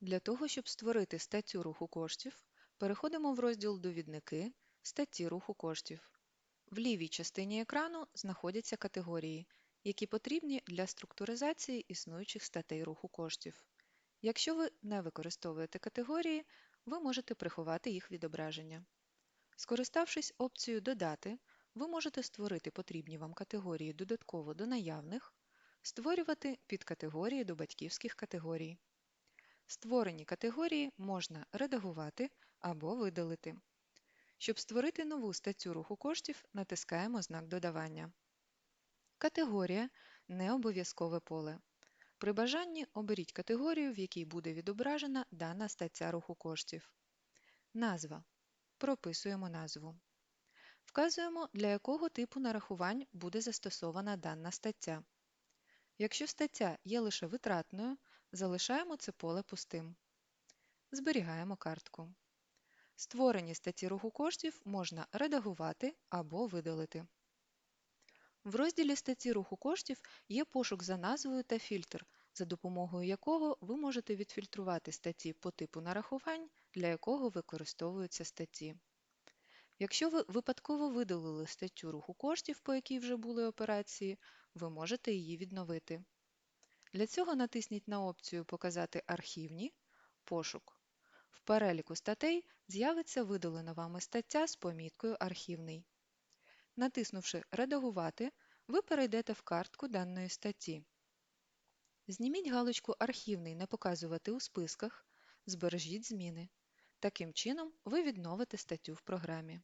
Для того, щоб створити статтю руху коштів, переходимо в розділ Довідники статті руху коштів. В лівій частині екрану знаходяться категорії, які потрібні для структуризації існуючих статей руху коштів. Якщо ви не використовуєте категорії, ви можете приховати їх відображення. Скориставшись опцією Додати, ви можете створити потрібні вам категорії додатково до наявних, створювати підкатегорії до батьківських категорій. Створені категорії можна редагувати або видалити. Щоб створити нову статтю руху коштів, натискаємо знак додавання. Категорія не обов'язкове поле. При бажанні оберіть категорію, в якій буде відображена дана стаття руху коштів. Назва. Прописуємо назву. Вказуємо, для якого типу нарахувань буде застосована дана стаття. Якщо стаття є лише витратною, залишаємо це поле пустим. Зберігаємо картку. Створені статті руху коштів можна редагувати або видалити. В розділі статті руху коштів є пошук за назвою та фільтр, за допомогою якого ви можете відфільтрувати статті по типу нарахувань, для якого використовуються статті. Якщо ви випадково видалили статтю руху коштів, по якій вже були операції, ви можете її відновити. Для цього натисніть на опцію Показати архівні Пошук. В переліку статей з'явиться видалена вами стаття з поміткою Архівний. Натиснувши Редагувати, ви перейдете в картку даної статті. Зніміть галочку Архівний не показувати у списках, збережіть зміни. Таким чином ви відновите статтю в програмі.